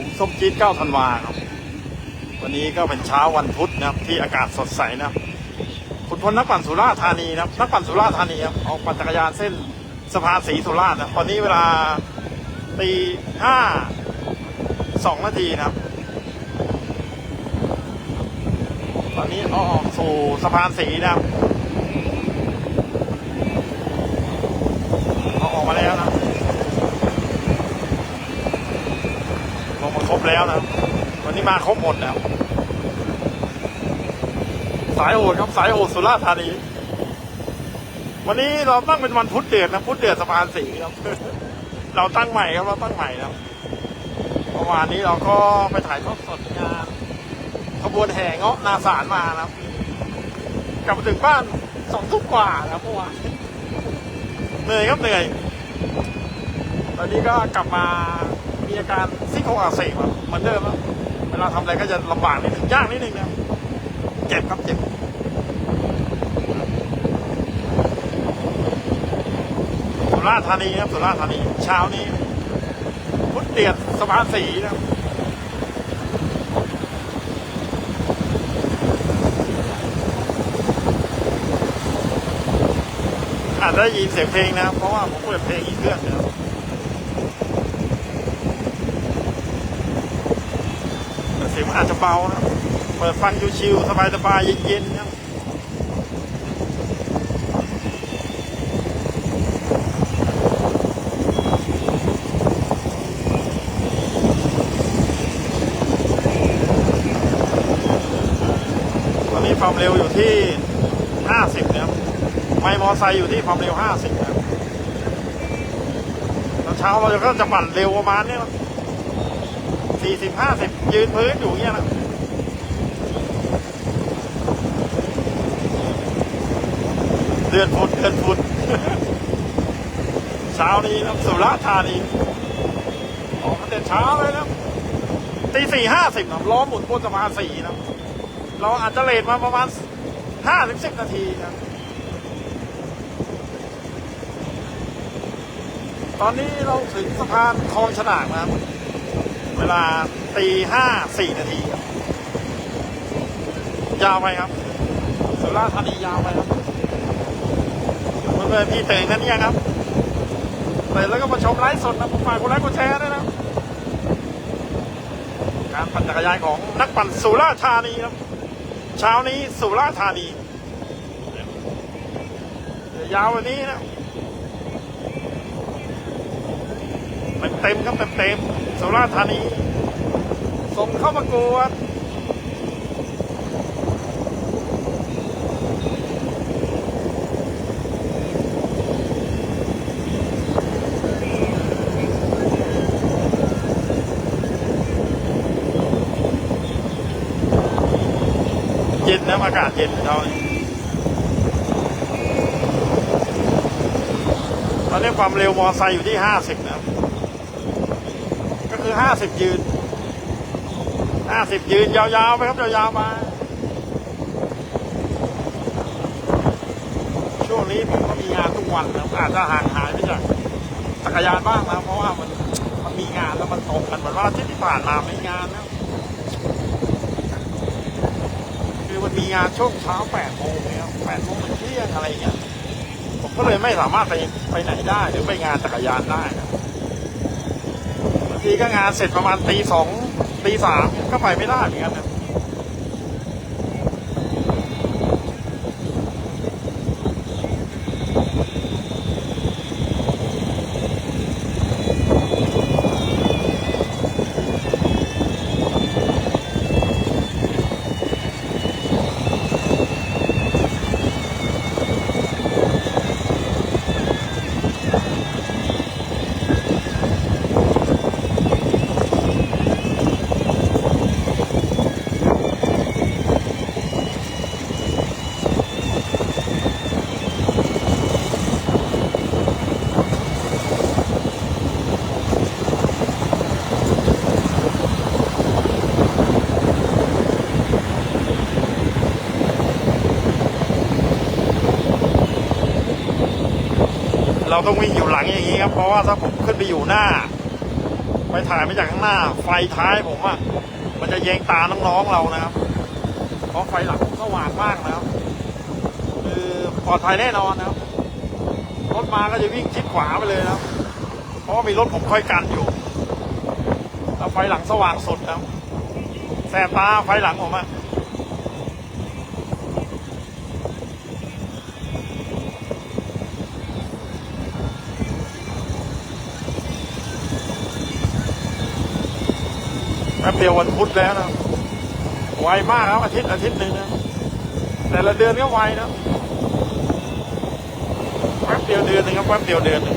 ผมส้มจี๊ดเก้าธันวาครับ วันนี้ก็เป็นเช้าวันพุธนะครับ ที่อากาศสดใสนะครับคุณพลนักปั่นสุราษฎร์ธานีนะครับนักปั่นสุราษฎร์ธานีครับออกปั่นจักรยานเส้นสะพานสีสุราษฎร์นะตอนนี้เวลาตีห้าสองนาทีนะครับ ตอนนี้ออกสู่สะพานสีนะครับเอาออกมาแล้วนะลงมา ครบแล้วนะวันนี้มาครบหมดแล้ว สายโหดครับสายโหดสุราษฎร์ธานี วันนี้เราตั้งเป็นวันพุธเดือดนะพุธเดือดสะพานสีครับ เราตั้งใหม่ครับเราตั้งใหม่ครับเมื่อวานนี้เราก็ไปถ่ายทอดสดงานขบวนแห่เงาะนาสารมานะครับกลับมาถึงบ้านสองทุ่มกว่าแล้วเมื่อวานเหนื่อยครับเหนื่อย ตอนนี้ก็กลับมา มีอาการซี่โครงอักเสบครับเหมือนเดิมเวลาทำอะไรก็จะลำบากนิดนึงยากนิดนึงนะเจ็บครับเจ็บสุราษฎร์ธานีครับสุราษฎร์ธานีเช้านี้พุทธเตียดสะพานสีนะครับอาจจะได้ยินเสียงเพลงนะเพราะว่าผมเปิดเพลงอีกเครื่องนะครับแต่เสียงมันอาจจะเบาครับ เปิดฟังชิวๆสบายๆเย็นๆครับตอนนี้ความเร็วอยู่ที่ 50นะครับ ไม่มอไซค์อยู่ที่ความเร็ว 50นะครับตอนเช้าเราจะก็จะปั่นเร็วประมาณนี้ เนี้ย40 50ยืนพื้นอยู่อย่างเงี้ยนะเดือนฟุตเดือนฟุตเช้านี้นะสุราษฎร์ธานีออกมาแต่เช้าเลยนะตีสี่ห้าสิบนะล้อหมุนบนสะพานสี่นะเราอาจจะเลทมาประมาณห้าถึงสิบนาทีนะตอนนี้เราถึงสะพานคลองฉลากนะครับ เวลาตีห้าสี่นาทีครับยาวไปครับสุราษฎร์ธานียาวไปครับเพื่อนๆพี่เตงนั่นยังครับเตงแล้วก็มาชมไลฟ์สดนะผมฝากกดไลค์กดแชร์ด้วยนะการปั่นจักรยานของนักปั่นสุราษฎร์ธานีครับเช้านี้สุราษฎร์ธานีเดี๋ยวยาววันนี้นะเต็มเต็มๆครับเต็มเต็มๆ สุราษฎร์ธานี ส่งเข้าประกวดเย็นนะอากาศเย็นเช้าตอนนี้ความเร็วมอไซค์อยู่ที่ห้าสิบนะครับ คือห้าสิบยืนห้าสิบยืนยาวๆไปครับยาวๆมา ช่วงนี้ผมก็มีงานทุกวันนะอาจจะห่างหายไปจากจักรยานบ้างนะเพราะว่ามันมันมีงานแล้วมันตรงกันเหมือนว่าที่ที่ผ่านมาไม่งานนะคือมันมีงานช่วงเช้าแปดโมงเนี่ยแปดโมงเที่ยงอะไรอย่างเงี้ยผมก็เลยไม่สามารถไปไปไหนได้หรือไปงานจักรยานได้นะ ทีก็งานเสร็จประมาณตีสองตีสามก็ไปไม่ได้เหมือนกันนะ ต้องวิ่งอยู่หลังอย่างนี้ครับ เพราะว่าถ้าผมขึ้นไปอยู่หน้า ไปถ่ายมาจากข้างหน้า ไฟท้ายผมอะมันจะแยงตาน้องๆเรานะครับ เพราะไฟหลังสว่างมากนะครับคือปลอดภัยแน่นอนนะครับ รถมาก็จะวิ่งชิดขวาไปเลยนะครับ เพราะมีรถผมค่อยกันอยู่แล้วไฟหลังสว่างสดนะครับแสบตาไฟหลังผมอะ ป๊บเดียววันพุธแล้วนะไวมากครับอาทิตย์อาทิตย์หนึ่งนะแต่ละเดือนก็ไวนะแป๊บเดียวเดือนหนึงครับแป๊บเดียวเดือนหนึง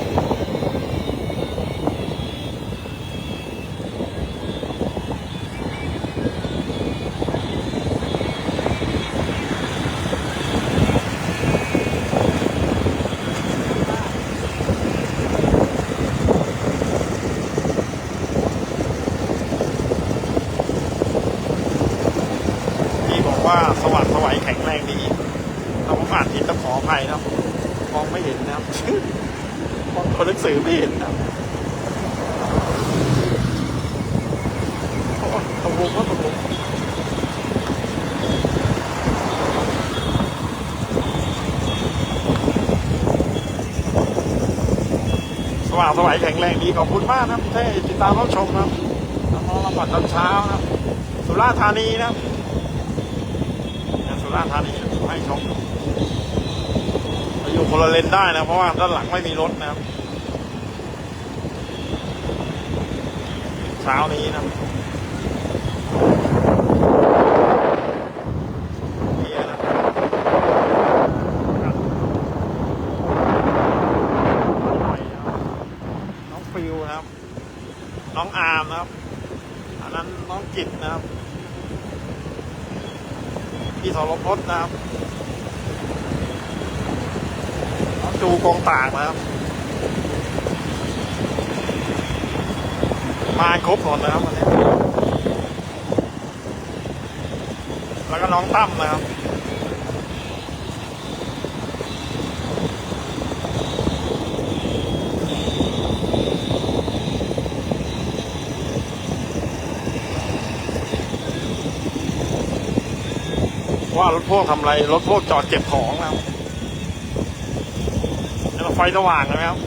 ที่บอกว่าสว่างสวัยแข็งแรงดีเราผมอ่านผิดต้องขออภัยนะครับมองไม่เห็นนะครับ มองตัวหนังสือไม่เห็นนะครับโอ้ยตกลงก็ตกลงส ว่างสวัยแข็งแรงดีขอบคุณมากนะครับที่ติดตามรับชมนะน้องๆเราปัดตอนเช้านะสุราษฎร์ธานีนะสุราษฎร์ธานีให้ชมอยู่คนละเลนได้นะ เพราะว่าด้านหลังไม่มีรถนะครับเช้านี้นะนี่นะน้องฟิวนะครับ น้องอาร์มนะครับ อันนั้นน้องจิตนะครับ พี่สรพจน์นะครับ น้อง จูกองตากนะครับ มาครบหมดนะครับวันนี้ แล้วก็น้องตั้มนะครับว่ารถพ่วงทำไร รถพ่วงจอดเก็บของนะครับ ไฟสว่างนะครับ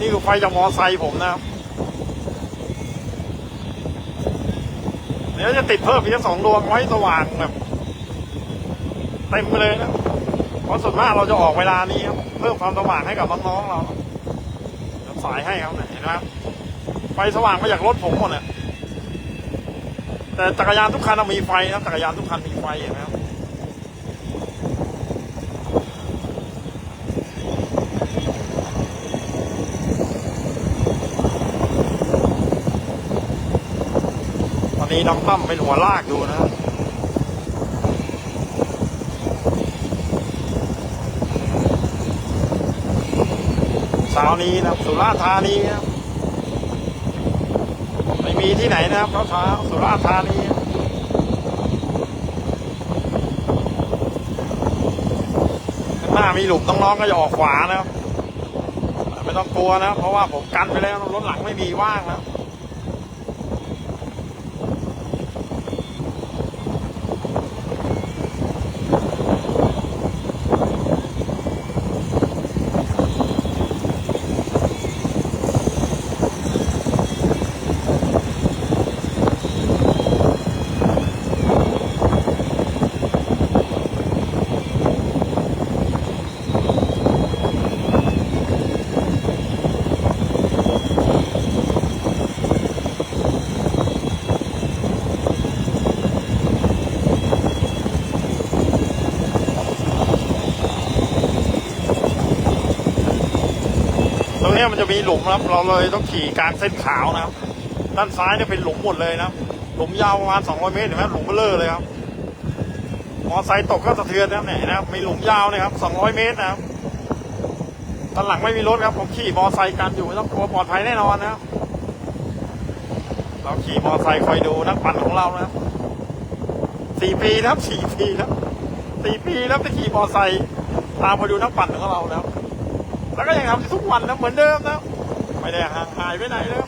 นี่คือไฟจากมอไซค์ผมนะครับ เดี๋ยวจะติดเพิ่มอีกสองดวงไว้สว่างแบบเต็มไปเลยนะเพราะส่วนมากเราจะออกเวลานี้ครับเพิ่มความสว่างให้กับน้องๆเราสายให้ครับเนี่ยเห็นไหมครับไฟสว่างมาจากรถผมหมดเนี่ยแต่จักรยานทุกคันมีไฟนะจักรยานทุกคันมีไฟเห็นไหม ตอนนี้น้องตั้มเป็นหัวลากอยู่นะครับเช้านี้นะครับสุราษฎร์ธานีนะครับไม่มีที่ไหนนะครับเช้าๆสุราษฎร์ธานีข้างหน้ามีหลุมน้องๆก็จะออกขวานะครับไม่ต้องกลัวนะครับเพราะว่าผมกันไปแล้วรถหลังไม่มีว่างนะ เนี้ยมันจะมีหลุมนะครับ เราเลยต้องขี่กลางเส้นขาวนะครับ ด้านซ้ายเนี่ยเป็นหลุมหมดเลยนะหลุมยาวประมาณ200เมตรเห็นไหมหลุมเบลเลอร์เลยครับมอไซค์ตกก็สะเทือนนะเนี่ยนะครับมีหลุมยาวนะครับ200 เมตรนะครับด้านหลังไม่มีรถครับผมขี่มอไซค์กันอยู่ไม่ต้องกลัวปลอดภัยแน่นอนนะครับเราขี่มอไซค์คอยดูนักปั่นของเรานะครับสี่ปีนะครับสี่ปีนะครับสี่ปีแล้วที่ขี่มอไซค์ตามมาดูนักปั่นของเราแล้ว แล้วก็ยังทำทุกวันนะเหมือนเดิมนะไม่ได้ห่างหายไปไหนเลย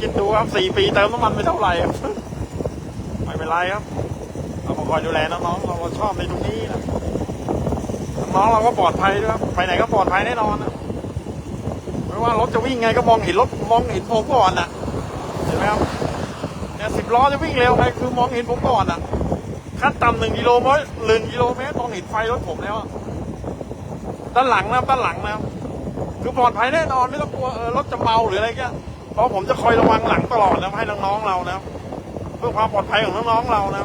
คิดดูครับสี่ปีเติมน้ำมันไปเท่าไหร่ครับไม่เป็นไรครับ เรามาคอยดูแลน้องๆเราชอบในตรงนี้นะน้องเราก็ปลอดภัยด้วยครับไปไหนก็ปลอดภัยแน่นอนนะไม่ว่ารถจะวิ่งไงก็มองเห็นรถมองเห็นผมก่อนนะเห็นไหมครับเนี่ยสิบล้อจะวิ่งเร็วไปคือมองเห็นผมก่อนนะขั้นต่ำหนึ่งกิโลเมตรหนึ่งกิโลเมตรมองเห็นไฟรถผมแล้วอะ ด้านหลังนะครับด้านหลังนะครับคือปลอดภัยแน่นอนไม่ต้องกลัวเออรถจะเมาหรืออะไรเงี้ยเพราะผมจะคอยระวังหลังตลอดนะให้น้องๆเรานะเพื่อความปลอดภัยของน้องๆเรานะ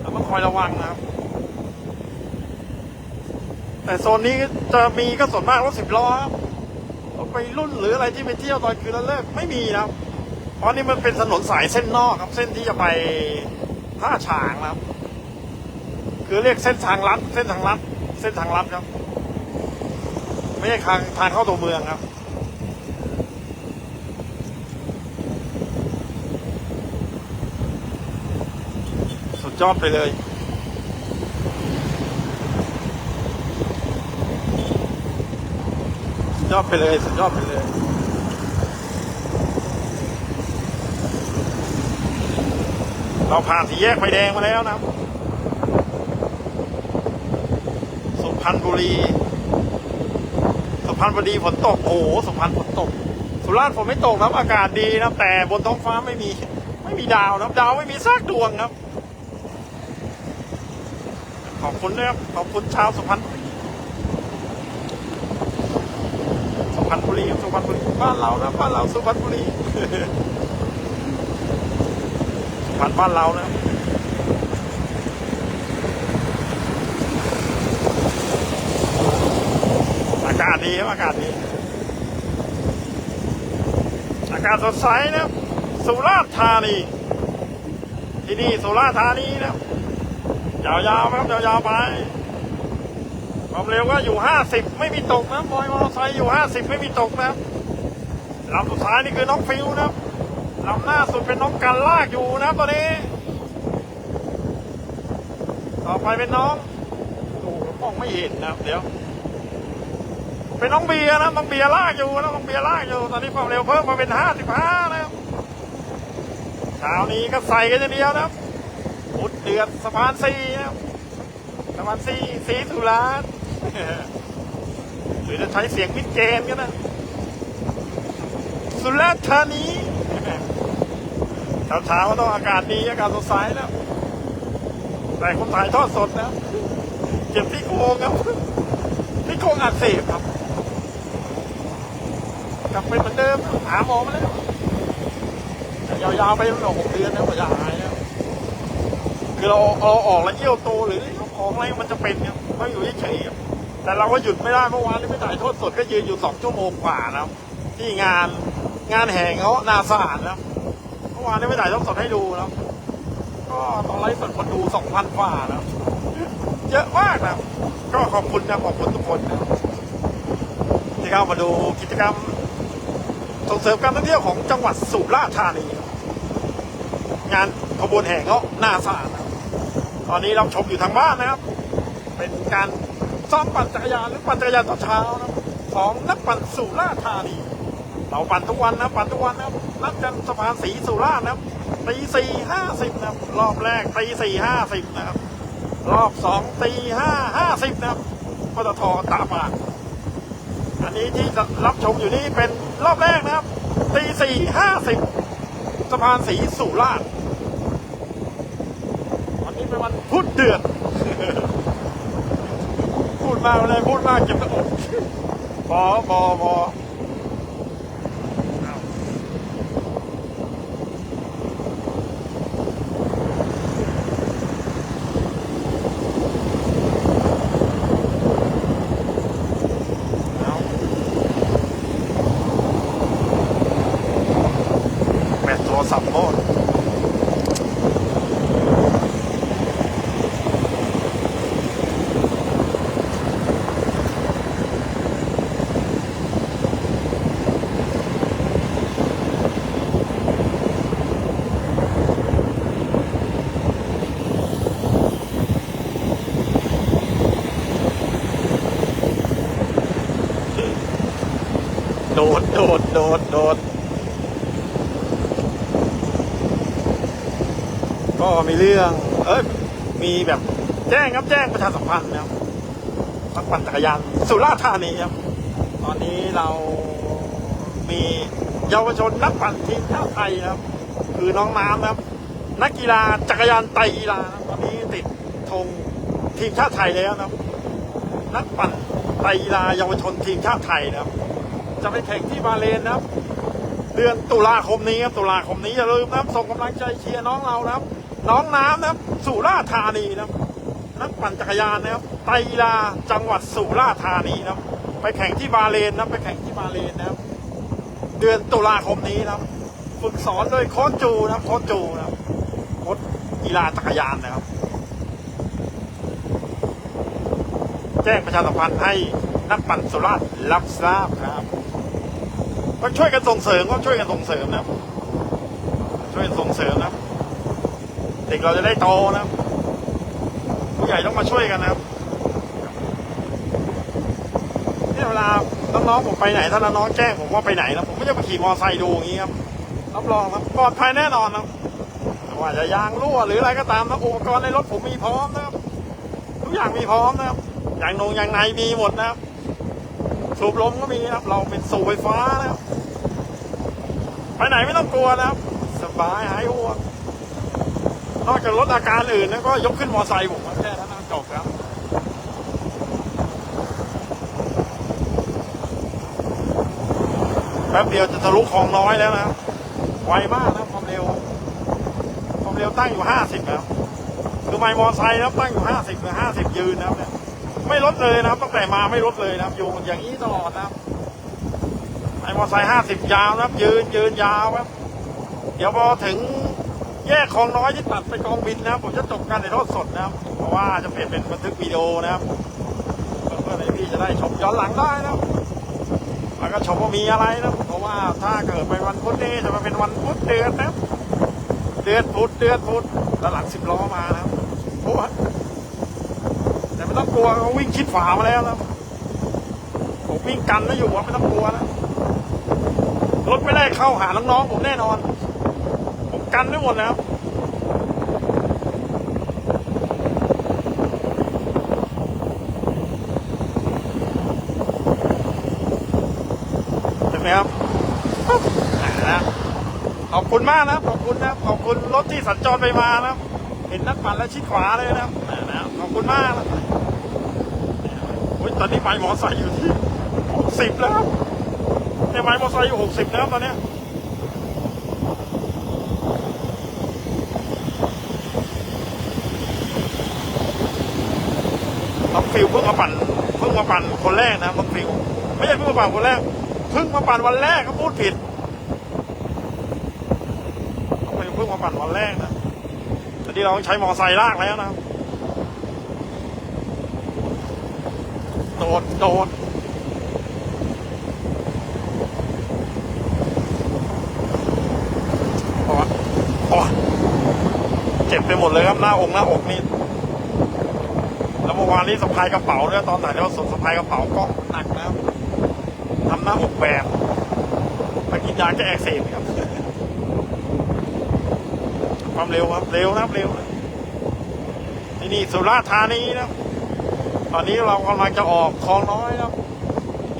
เราต้องคอยระวังนะครับแต่โซนนี้จะมีก็ส่วนมากรถสิบล้อครับรถไปรุ่นหรืออะไรที่ไปเที่ยวตอนคืนแล้วเลิกไม่มีนะครับเพราะนี่มันเป็นถนนสายเส้นนอกครับ เส้นที่จะไปท่าฉางนะครับ คือเรียกเส้นทางลัดเส้นทางลัด ส้นทางลัดครับ ไม่ใช่ทางทางเข้าตัวเมืองครับสุดยอดไปเลยสุดยอดไปเลยสุดยอดไปเลยเราผ่านสี่แยกไฟแดงมาแล้วนะครับ สุ พรรณบุรี สุพรรณบุรีฝนตก โอ้โห สุพรรณฝนตก สุราษฎร์ฝนไม่ตกนะครับ อากาศดีนะ แต่บนท้องฟ้าไม่มี ไม่มีดาวนะดาวไม่มีซากดวงครับ ขอบคุณนะครับ ขอบคุณชาวสุพรรณบุรี สุพรรณบุรี สุพรรณบุรี บ้านเรานะ บ้านเรา สุพรรณบุรี สุพรรณบ้านเรานะ อากาศ ดีครับอากาศดี อากาศสดใสนะสุราษฎร์ธานี ที่นี่สุราษฎร์ธานีนะยาวๆครับยาวๆไปความเร็วก็อยู่ห้าสิบไม่มีตกนะบอยมอเตอร์ไซค์อยู่ห้าสิบไม่มีตกนะลำสุดท้ายนี่คือน้องฟิวนะลำหน้าสุดเป็นน้องกันลากอยู่นะตอนนี้ ต่อไปเป็นน้องโอ้โหมองไม่เห็นนะเดี๋ยว เป็นน้องเบียร์นะน้องเบียร์ลากอยู่นะน้องเบียร์ลากอยู่ ตอนนี้ความเร็วเพิ่มมาเป็นห้าสิบห้านะครับเช้านี้ก็ใส่กันอย่างเดียวนะครับอุดเดือดสะพานสี่นะครับสะพานสี่สีสุราษฎร์หรือจะใช้เสียงวิดเจนกันนะสุราษฎร์ธานีเช้าๆก็ต้องอากาศดีอากาศสดใสแล้วแต่คนถ่ายทอดสดนะเจ็บที่โคงครับที่โคงอักเสบครับ กลับไปเหมือนเดิมหาหมอมาแล้วยาวๆไปตั้งหกเดือนแล้วกว่าจะหายแล้วคือเราเราออกแล้วเยี่ยวโตหรือของอะไรมันจะเป็นครับไม่อยู่เฉยๆครับแต่เราก็หยุดไม่ได้เมื่อวานนี้ไปถ่ายทอดสดก็ยืนอยู่สองชั่วโมงกว่าแล้วที่งานงานแห่งเขานาสานแล้วเมื่อวานนี้ไปถ่ายทอดสดให้ดูแล้วก็ตอนไลฟ์สดคนดูสองพันกว่าแล้วเยอะมากนะก็ขอบคุณนะขอบคุณทุกคนนะที่เข้ามาดูกิจกรรม ส่งเสริมการท่องเที่ยวของจังหวัดสุราษฎร์ธานี งานขบวนแห่เขาหน้าสานะตอนนี้เราชมอยู่ทางบ้านนะครับ เป็นการซ้อมปั่นจักรยานหรือปั่นจักรยานตอนเช้านะครับของนักปั่นสุราษฎร์ธานีเราปั่นทุกวันนะปั่นทุกวันนะนัดกันสะพานสีสุราษฎร์นะครับตีสี่ห้าสิบนะรอบแรกตีสี่ห้าสิบนะครับ รอบสองตีห้าห้าสิบนะครับปตทตาปาอันนี้ที่รับชมอยู่นี่เป็น รอบแรกนะครับตีสี่ห้าสิบสะพานสีสุราษฎร์วันนี้เป็นวันพุธเดือด พูดมากเลยพูดมากเก็บกระอกพอพอพอ โดด โดด โดด โดด ก็มีเรื่อง เอ้ย มีแบบแจ้งครับแจ้งประชาสัมพันธ์นะครับนักปั่นจักรยานสุราษฎร์ธานีครับ ตอนนี้เรามีเยาวชนนักปั่นทีมชาติไทยครับ คือน้องน้ำครับ นักกีฬาจักรยานไตกีฬาตอนนี้ติดธงทีมชาติไทยแล้วนะครับ นักปั่นไตกีฬาเยาวชนทีมชาติไทยนะครับ จะไปแข่งที่บาเลนนะครับ เดือนตุลาคมนี้ครับ ตุลาคมนี้อย่าลืมนะครับส่งกำลังใจเชียร์น้องเรานะครับ น้องน้ำนะครับ สุราษฎร์ธานีนะครับ นักปั่นจักรยานนะครับ ไตรกีฬาจังหวัดสุราษฎร์ธานีนะครับ ไปแข่งที่บาเลนนะครับ ไปแข่งที่บาเลนนะครับ เดือนตุลาคมนี้นะครับ ฝึกสอนโดยโค้ชจูนะครับ โค้ชจูนะครับโค้ชกีฬาจักรยานนะครับแจ้งประชาสัมพันธ์ให้นักปั่นสุราษฎร์รับทราบครับ ก็ช่วยกันส่งเสริมก็ช่วยกันส่งเสริมนะช่วยกันส่งเสริมนะเด็กเราจะได้โตนะผู้ใหญ่ต้องมาช่วยกันนะครับเนี่ยเวลาน้องๆผมไปไหนถ้าน้องแจ้งผมว่าไปไหนนะผมไม่จะไปขี่มอเตอร์ไซค์ดูอย่างนี้ครับรับรองครับปลอดภัยแน่นอนนะครับว่าจะยางรั่วหรืออะไรก็ตามนะอุปกรณ์ในรถผมมีพร้อมนะครับทุกอย่างมีพร้อมนะครับอย่างนงอย่างในมีหมดนะครับสูบลมก็มีนะครับ เราเป็นสูบไฟฟ้านะครับ ไปไหนไม่ต้องกลัวนะครับ สบายหายห่วงนอกจากลดอาการอื่นนะก็ยกขึ้นมอไซค์ผมแค่นั้นจบครับแป๊บเดียวจะทะลุคลองน้อยแล้วนะไวมากนะความเร็ว ความเร็วตั้งอยู่ห้าสิบแล้วคือไมล์มอไซค์นะตั้งอยู่ห้าสิบหรือห้าสิบยืนนะครับเนี่ยไม่ลดเลยนะครับตั้งแต่มาไม่ลดเลยนะครับอยู่อย่างนี้ตลอดนะครับ ไมล์มอไซค์ห้าสิบยาวนะครับ ยืนยืนยาวครับ เดี๋ยวพอถึงแยกคลองน้อยที่ตัดไปกองบินนะครับ ผมจะจบการถ่ายทอดสดนะครับ เพราะว่าจะเปลี่ยนเป็นบันทึกวิดีโอนะครับเพื่อให้พี่จะได้ชมย้อนหลังได้นะครับแล้วก็ชมว่ามีอะไรนะเพราะว่าถ้าเกิดไปวันพุธนี่จะมาเป็นวันพุธเดือนนะเดือนพุธเดือนพุธแล้วหลังสิบล้อมานะครับโอ้แต่ไม่ต้องกลัวเขาวิ่งชิดฝามาแล้วนะผมวิ่งกันนะอยู่ว่าไม่ต้องกลัวนะ รถไม่ได้เข้าหาน้องๆผมแน่นอน ผมกันไม่หมดนะครับใช่ไหมครับนะขอบคุณมากนะขอบคุณนะขอบคุณรถที่สัญจรไปมานะเห็นนักปั่นแล้วชิดขวาเลยนะครับนะขอบคุณมากนะโอ้ยตอนนี้ไมล์มอไซค์อยู่ที่หกสิบแล้ว ครับเนี่ยไมล์มอไซค์อยู่หกสิบแล้วตอนนี้น้องฟิวเพิ่งมาปั่นเพิ่งมาปั่นคนแรกนะน้องฟิวไม่ใช่เพิ่งมาปั่นคนแรกเพิ่งมาปั่นวันแรกเขาพูดผิดเขาเพิ่งมาปั่นวันแรกนะแต่ที่เราต้องใช้มอไซค์ลากแล้วนะโดดโดดโอ้ยโอ้ยเจ็บไปหมดเลยครับหน้าอกหน้าอกนี่แล้วเมื่อวานนี้สะพายกระเป๋าเนี่ยตอนไหนเราสดสะพายกระเป๋าก็หนักนะครับทำหน้าอกแบบไปกินยาแก้อักเสบครับ ความเร็วครับเร็วนะครับเร็วนะที่นี่สุราษฎร์ธานีนะตอนนี้เรากำลังจะออกคลองน้อยนะครับ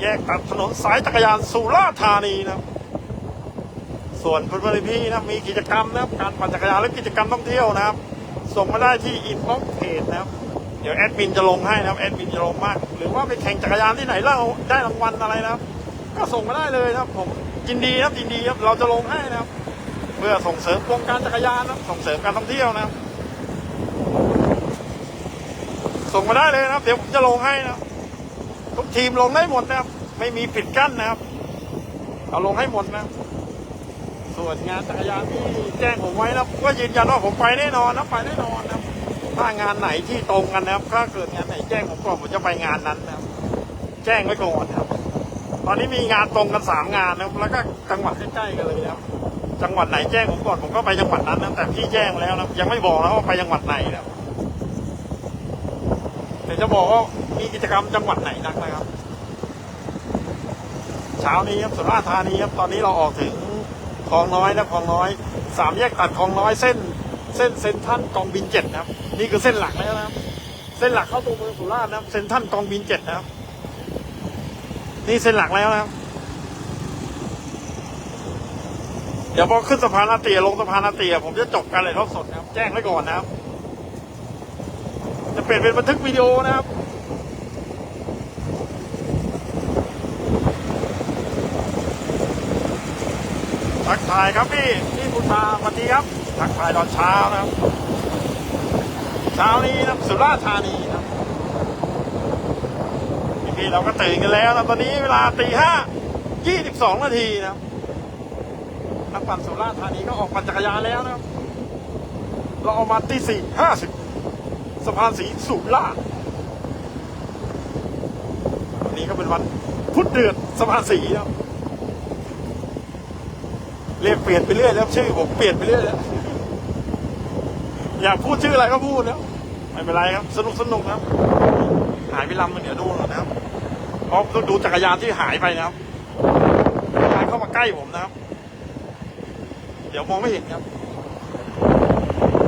แยกตัดถนนสายจักรยานสุราษฎร์ธานีนะครับ ส่วนเพื่อนๆพี่นะมีกิจกรรมนะครับการปั่นจักรยานและกิจกรรมท่องเที่ยวนะครับ ส่งมาได้ที่อินบ็อกเพจนะครับเดี๋ยวแอดมินจะลงให้นะครับแอดมินจะลงมาก หรือว่าไปแข่งจักรยานที่ไหนแล้วได้รางวัลอะไรนะครับ ก็ส่งมาได้เลยนะครับผมยินดีครับยินดีครับเราจะลงให้นะครับ เพื่อส่งเสริมวงการจักรยานนะส่งเสริมการท่องเที่ยวนะครับ ส่งมาได้เลยนะครับ เดี๋ยวผมจะลงให้นะครับทุกทีมลงได้หมดนะครับ ไม่มีปิดกั้นนะครับ เอาลงให้หมดนะครับ ส่วนงานจักรยานที่แจ้งผมไว้นะก็ยืนยันว่าผมไปแน่นอนนะไปแน่นอนนะครับถ้างานไหนที่ตรงกันนะครับถ้าเกิดงานไหนแจ้งผมก่อนผมจะไปงานนั้นนะครับแจ้งไว้ก่อนครับ ตอนนี้มีงานตรงกันสามงานนะครับแล้วก็จังหวัดใกล้ๆกันเลยนะครับจังหวัดไหนแจ้งผมก่อนผมก็ไปจังหวัดนั้นนะแต่พี่แจ้งแล้วนะยังไม่บอกนะว่าไปจังหวัดไหนนะแต่จะบอกว่ามีกิจกรรมจังหวัดไหนนักนะครับ เช้านี้ครับสุราษฎร์ธานีครับตอนนี้เราออกถึง คลองน้อยนะคลองน้อยสามแยกตัดคลองน้อยเส้น เส้นเซนทรันกองบินเจ็ดนะครับ นี่คือเส้นหลักแล้วนะครับ เส้นหลักเข้าตัวเมืองสุราษฎร์นะครับเซนทรันกองบินเจ็ดนะครับ นี่เส้นหลักแล้วนะครับเดี๋ยวพอขึ้นสะพานอาเตียลงสะพานอาเตียผมจะจบการเลยทอดสดนะครับ แจ้งไว้ก่อนนะครับ จะเปลี่ยนเป็นบันทึกวิดีโอนะครับ ทักทายครับพี่พี่บุญมาสวัสดีครับทักทายตอนเช้านะครับ เช้านี้นะสุราษฎร์ธานีนะครับพี่เราก็ตื่นกันแล้วนะตอนนี้เวลาตีห้ายี่สิบสองนาทีนะนักปั่นสุราษฎร์ธานีก็ออกปั่นจักรยานแล้วนะครับ เราเอามาตีสี่ห้าสิบสะพานสีสุราษฎร์วันนี้ก็เป็นวันพุธเดือดสะพานสีนะครับ เรียกเปลี่ยนไปเรื่อยแล้วชื่อผมเปลี่ยนไปเรื่อยแล้วอยากพูดชื่ออะไรก็พูดแล้วไม่เป็นไรครับ สนุกสนุกนะครับ หายไปลำมันเดี๋ยวดูหน่อยนะครับเพราะต้องดูจักรยานที่หายไปนะครับจักรยานเข้ามาใกล้ผมนะครับ เดี๋ยวมองไม่เห็นครับ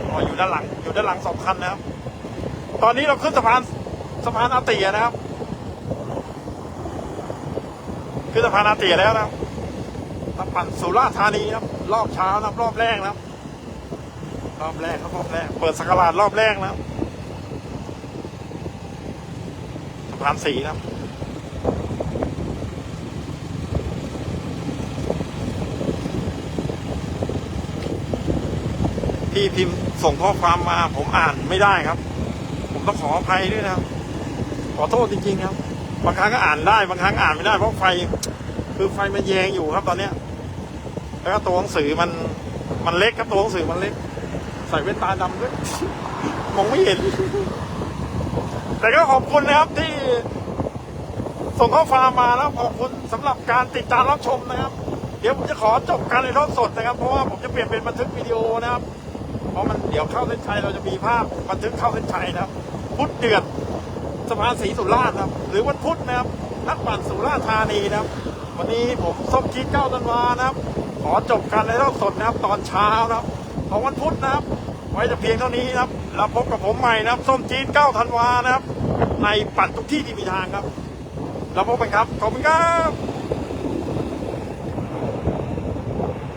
อ๋ออยู่ด้านหลัง อยู่ด้านหลังสองคันนะครับ ตอนนี้เราขึ้นสะพานสะพานอาเตียนะครับ ขึ้นสะพานอาเตียแล้วนะครับ นักปั่นสุราษฎร์ธานีครับ รอบเช้านะรอบแรกนะรอบแรกครับรอบแรก เปิดสกราชรอบแรกนะสะพานสีนะครับที่พิมพ์ส่งข้อความมา ผมอ่านไม่ได้ครับ ผมต้องขออภัยด้วยนะครับ ขอโทษจริงๆครับ บางครั้งก็อ่านได้ บางครั้งอ่านไม่ได้เพราะไฟ คือไฟมันแยงอยู่ครับตอนเนี้ย แล้วก็ตัวหนังสือมันมันเล็กครับตัวหนังสือมันเล็ก ใส่แว่นตาดำด้วยมองไม่เห็น แต่ก็ขอบคุณนะครับที่ส่งข้อความมาแล้วขอบคุณสำหรับการติดตามรับชมนะครับ เดี๋ยวผมจะขอจบการในทอดสดนะครับ เพราะว่าผมจะเปลี่ยนเป็นบันทึกวิดีโอนะครับ เพราะมันเดี๋ยวเข้าเส้นชัยเราจะมีภาพบันทึกเข้าเส้นชัยนะครับ พุธเดือดสะพานสีสุราษฎร์นะครับ หรือวันพุธนะครับนักปั่นสุราษฎร์ธานีนะครับ วันนี้ผมส้มคิดเก้าธันวานะครับ อจบการในรอบสดนะครับ ตอนเช้านะครับของวันพุธนะครับ ไว้แต่เพียงเท่านี้นะครับแล้วพบกับผมใหม่นะครับส้มจีนเก้าธันวานะครับ ในปัดทุกที่ที่มีทางครับ แล้วพบกันครับ ขอบคุณครับ